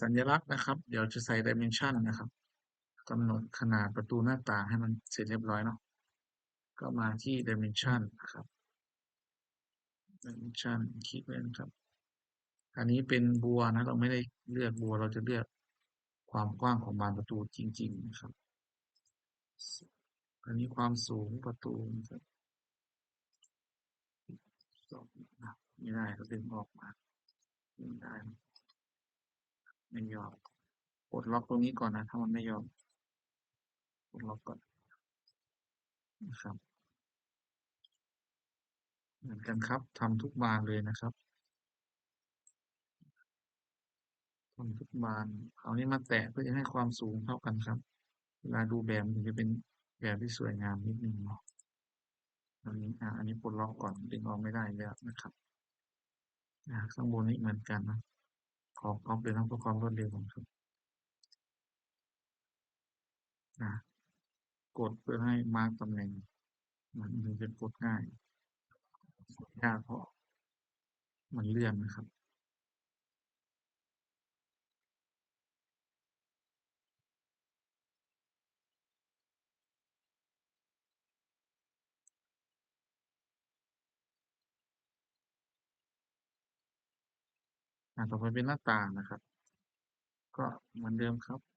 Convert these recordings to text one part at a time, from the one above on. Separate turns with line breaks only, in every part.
สัญลักษณ์นะครับ เดี๋ยวจะใส่ dimension นะครับกำหนดขนาดประตูหน้าต่างให้มันเสร็จเรียบร้อยเนาะก็มาที่ dimension นะครับ dimension คลิกเลยนะครับ อันนี้เป็นบัวนะเราไม่ได้เลือกบัวเราจะเลือกความกว้างของบานประตูจริง ๆ นะครับ อันนี้ความสูงประตูนะครับสอะไม่ได้ก็ดึงออกมาไม่ได้ ไม่ยอมกดล็อกตรงนี้ก่อนนะถ้ามันไม่ยอมกดล็อกก่อนนะครับ เหมือนกันครับทำทุกบานเลยนะครับทำทุกบานเอานี้มาแตะเพื่อจะให้ความสูงเท่ากันครับ เวลาดูแบบมันจะเป็นแบบที่สวยงามนิดนึงเนาะอันนี้อะอันนี้ปลดล็อกก่อนดึงออกไม่ได้แล้วนะครับอ่าข้างบนนี้เหมือนกันนะ ของก็เป็นทั้งเพื่อความรวดเร็วของครับนะกดเพื่อให้มาร์กตำแหน่ง มันถึงจะกดง่ายยากเพราะมันเลื่อนนะครับ ต่อไปเป็นหน้าต่างนะครับ ก็เหมือนเดิมครับ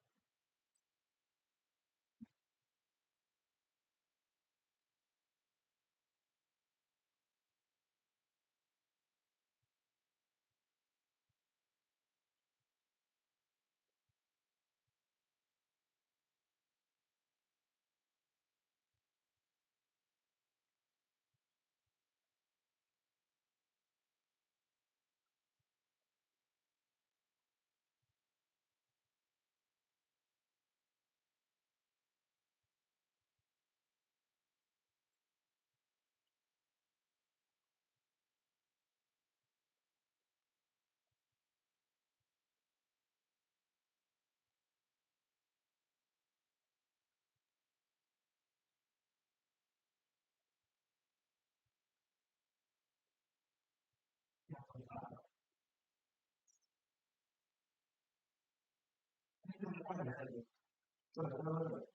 tôi cũng nói rồi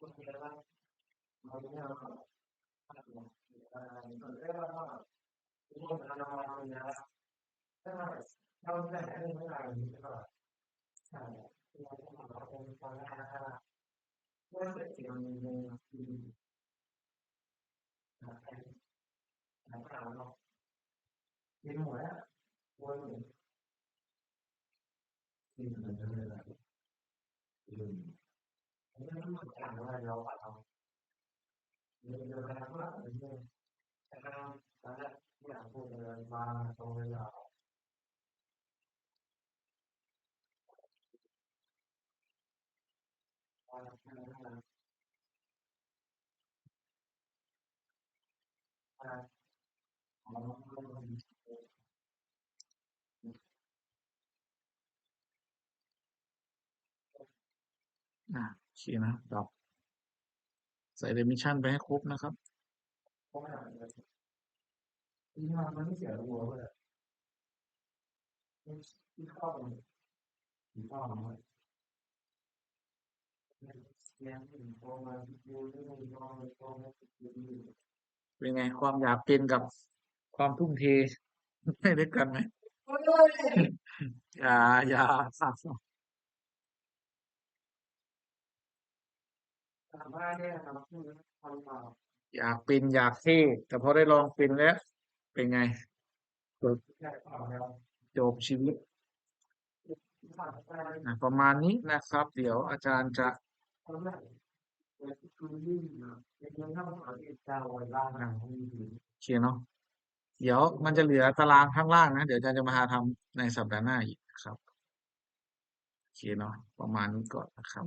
tôi thì là mà như nào không là những cái đó đó cũng không? Là nó là như nào thế mà đâu cái này là như thế rồi à thì là cũng là cũng còn là là tôi sẽ chịu mình mình là cái là cái nào không? Đến mùa đó tôi mình thì mình là người là những cái nắm mặt cảm là nó phải không? Những cái nắm mặt là như thế nào đó. Là nhà phụ nữ mà tôi bây giờ và và nó không
à โอเคนะดอกใส่ dimension ไปให้ครบนะครับ
นี่มันมันไม่เสียตัวเลยที่ข้อมันที่ข้อมันยังถึงตัวมันอยู่ที่มันตัวมันตัวมันอยู่
เป็นไงความอยากเป็นกับความทุ่มเทไม่ได้กันไหมอย่าอย่าส
ามารถเนี่ยครับที่ทำมา
อยากเป็นอยากเท่แต่พอได้ลองเป็นแล้ว เป็นไงจบชีวิต
นไป
นะประมาณนี้นะครับ เดี๋ยวอาจารย์จะโ
อ
เคเนาะเดี๋ยวมันจะเหลือตารางข้างล่างนะ เดี๋ยวอาจารย์จะมาหาทำในสัปดาห์หน้าอีกนะครับโอเคเนาะประมาณนี้ก่อนนะครับ